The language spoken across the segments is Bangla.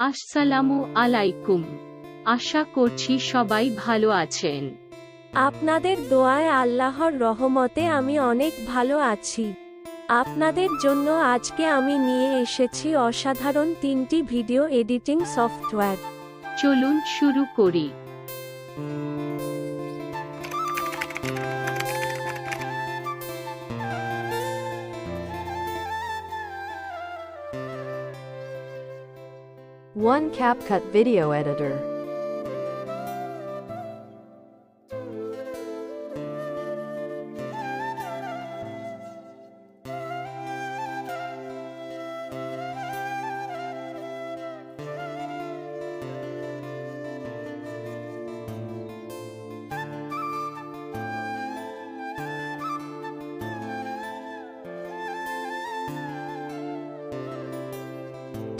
আসসালামু আলাইকুম। আশা করছি সবাই ভালো আছেন। আপনাদের দোয়ায় আল্লাহর রহমতে আমি অনেক ভালো আছি। আপনাদের জন্য আজকে আমি নিয়ে এসেছি অসাধারণ তিনটি ভিডিও এডিটিং সফটওয়্যার। চলুন শুরু করি। One CapCut video editor.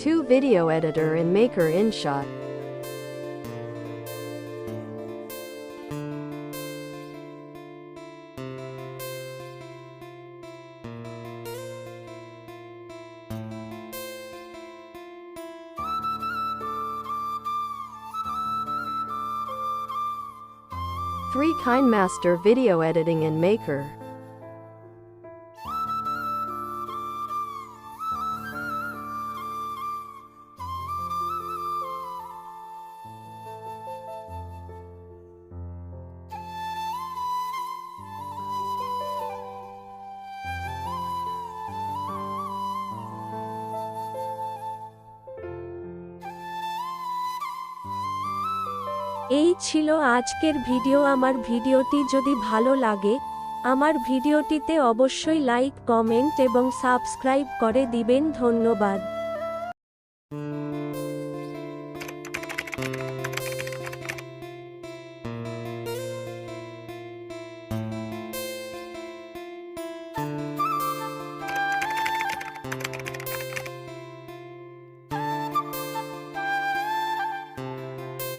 Two video editor and maker InShot. Three KindMaster video editing and maker. এই ছিল আজকের ভিডিও। আমার ভিডিওটি যদি ভালো লাগে, আমার ভিডিওটিতে অবশ্যই লাইক, কমেন্ট এবং সাবস্ক্রাইব করে দিবেন। ধন্যবাদ।